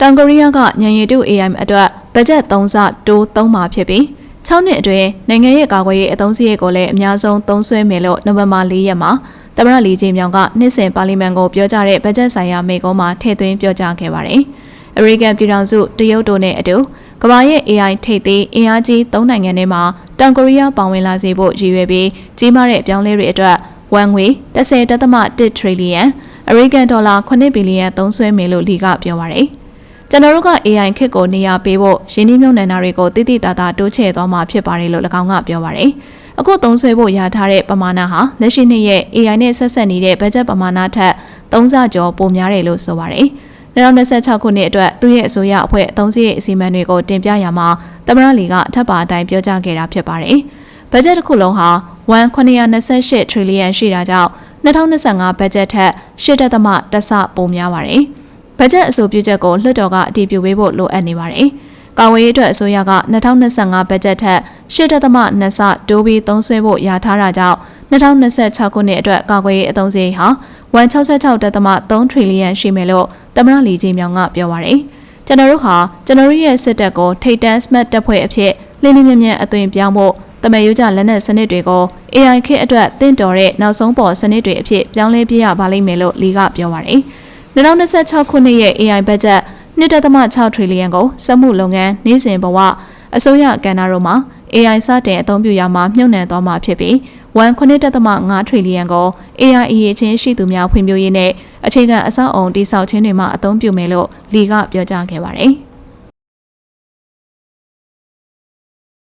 တောင်ကိုရီးယားကညံရည်တု AI အတွက်ဘတ်ဂျက်3ဆတိုးသုံးမှာဖြစ်ပြီး6နှစ်အတွင်းနိုင်ငံရဲ့ကာကွယ်ရေးအသုံးစရိတ်ကိုလည်းအများဆုံးသုံးစွဲမယ်လို့နိုဝင်ဘာ4ရက်မှာသမ္မတလီဂျီမြောင်ကနှစ်စဉ်ပါလီမန်ကိုပြောကြားတဲ့ဘတ်ဂျက်ဆိုင်ရာမိန့်ခွန်းမှာထည့်သွင်းပြောကြားခဲ့ပါတယ်။အမေရိကန်ပြည်ထောင်စုတရုတ်တို့နဲ့အတူကမ္ဘာရဲ့ AI ထိပ်သီးအင်အားကြီး၃နိုင်ငံထဲမှာတောင်ကိုရီးယားပါဝင်လာစေဖို့ရည်ရွယ်ပြီးကြီးမားတဲ့အပြောင်းလဲတွေအတွက်ဝန်ငွေ10.1 trillion အမေရိကန်ဒေါ်လာ9ဘီလီယံသုံးစွဲမယ်လို့လီကပြောပါတယ်။ ကျွန်တော်တို့က AI ခစ်ကိုနေရာပေးဖို့ရင်းနှီးမြှုပ်နှံတာတွေကိုတိတိတသားတိုးချဲ့သွားမှာဖြစ်ပါတယ်လို့၎င်းကပြောပါတယ်။အခုသုံးစွဲဖို့ရထားတဲ့ပမာဏဟာလက်ရှိနှစ်ရဲ့ AI နဲ့ဆက်ဆက်နေတဲ့ဘတ်ဂျက်ပမာဏထက်3ဆကျော်ပိုများတယ်လို့ဆိုပါတယ်။2026ခုနှစ်အတွက်သူ့ရဲ့အစိုးရအဖွဲ့အသုံးစရိတ်အစီအမံတွေကိုတင်ပြရမှာသမ္မတလီကအထက်ပါအတိုင်းပြောကြားခဲ့တာဖြစ်ပါတယ်။ဘတ်ဂျက်တစ်ခုလုံးဟာ1.928 trillion ရှိတာကြောင့်2025ဘတ်ဂျက်ထက်8.1တဆပိုများပါတယ်။ ဘတ်ဂျက်အဆိုပြုချက်ကိုလွှတ်တော်ကအတည်ပြုပေးဖို့လိုအပ်နေပါတယ်။ကာဝေးရေးအတွက်အစိုးရက2025ဘတ်ဂျက်ထက်8.2ဆတိုးပြီးသုံးစွဲဖို့ယာထားတာကြောင့်2026ခုနှစ်အတွက်ကာကွယ်ရေးအသုံးစရိတ်ဟာ166.3 trillion ရှိမယ်လို့သမ္မတလီကြီးမြောင်ကပြောပါရယ်။ကျွန်တော်တို့ဟာကျွန်တော်တို့ရဲ့စစ်တပ်ကိုထိတ်တန်း smart တပ်ဖွဲ့အဖြစ်လင်းလင်းမြမြအသွင်ပြောင်းဖို့တမန်ရိုးကျလက်နက်စနစ်တွေကို AI ခေတ်အတွက်တင့်တော်တဲ့နောက်ဆုံးပေါ်စနစ်တွေအဖြစ်ပြောင်းလဲပြရပါလိမ့်မယ်လို့လီကပြောပါရယ်။ 2026ခုနှစ်ရဲ့ AI ဘတ်ဂျက်1.6 trillion ကိုစက်မှုလုပ်ငန်းနေ့စဉ်ဘဝအစိုးရကဏ္ဍတို့မှာ AI စတင်အသုံးပြုရမှာမြုပ်နှံသွားမှာဖြစ်ပြီး1.5 trillion ကို AI အရေးချင်းရှိသူများဖွံ့ဖြိုးရေးနဲ့အခြေခံအဆောက်အုံတိစောက်ခြင်းတွေမှာအသုံးပြုမယ်လို့လီကပြောကြားခဲ့ပါတယ်။